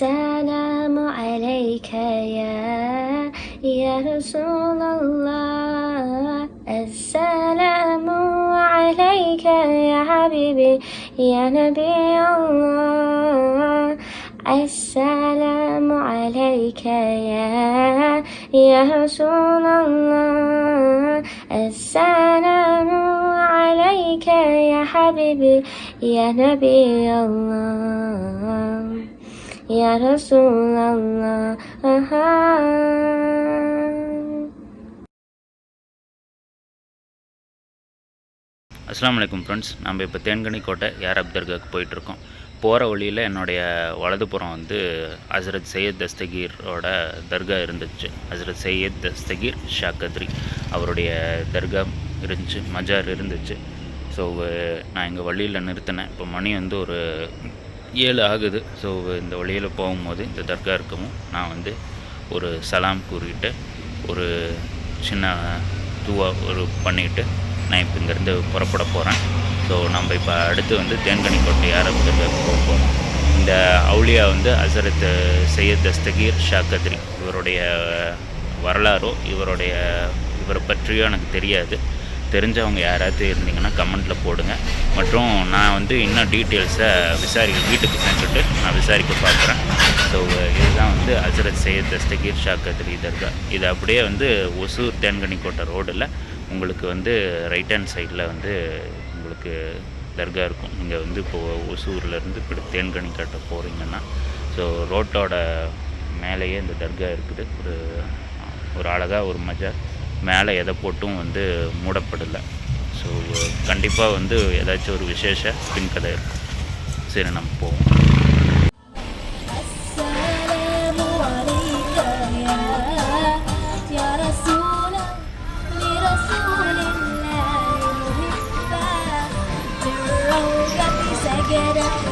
السلام عليك يا يا رسول الله السلام عليك يا حبيبي يا نبي الله السلام عليك يا يا رسول الله السلام عليك يا حبيبي يا نبي الله يا رسول الله அஸ்ஸலாமு அலைக்கும் ஃப்ரெண்ட்ஸ் நம்ம இப்போ தேன்கனி கோட்டை யாரப் தர்காவுக்கு போயிட்டுருக்கோம் போகிற வழியில் என்னுடைய வலதுபுறம் வந்து ஹசரத் சையத் தஸ்தகீரோட தர்கா இருந்துச்சு ஹசரத் சையத் தஸ்தகீர் ஷா கத்ரி அவருடைய தர்கா இருந்துச்சு மஜார் இருந்துச்சு ஸோ நான் எங்கள் வழியில் நிறுத்தினேன் இப்போ மணி வந்து ஒரு ஏழு ஆகுது. ஸோ இந்த வழியில் போகும்போது இந்த தர்கா இருக்கவும் நான் வந்து ஒரு சலாம் கூறிக்கிட்டு ஒரு சின்ன துவா ஒரு பண்ணிக்கிட்டு நான் இப்போ இங்கேருந்து புறப்பட போகிறேன் ஸோ நம்ம இப்போ அடுத்து வந்து தேன்கனி கோட்டை ஆரம்பத்துக்கு போக போகிறோம் இந்த அவுளியா வந்து அசரத் சையத் தஸ்தகீர் ஷா கத்ரி. இவருடைய வரலாறோ இவருடைய இவரை பற்றியோ எனக்கு தெரியாது. தெரிஞ்சவங்க யாராவது இருந்தீங்கன்னா கமெண்ட்டில் போடுங்க. மற்றும் நான் வந்து இன்னும் டீட்டெயில்ஸை விசாரிக்க வீட்டுக்கு சென்றுட்டு நான் விசாரிக்க பார்க்குறேன். ஸோ இதுதான் வந்து ஹசரத் சையத் தஸ்தகீர் ஷாக்கத்ரி கத்ரி தர்கா. இது அப்படியே வந்து ஒசூர் தேன்கனிக்கோட்டை ரோடில் உங்களுக்கு வந்து ரைட் ஹேண்ட் சைடில் வந்து உங்களுக்கு தர்கா இருக்கும். நீங்கள் வந்து இப்போது ஒசூர்லேருந்து இப்படி தேன்கனிக்கோட்டை போகிறீங்கன்னா ஸோ ரோட்டோட மேலேயே இந்த தர்கா இருக்குது. ஒரு ஒரு அழகாக ஒரு மஜா மேலே எதை போட்டும் வந்து மூடப்படலை. ஸோ கண்டிப்பாக வந்து ஏதாச்சும் ஒரு விசேஷ பின்கதை இருக்கும். சரி நம்ம போவோம். Get up.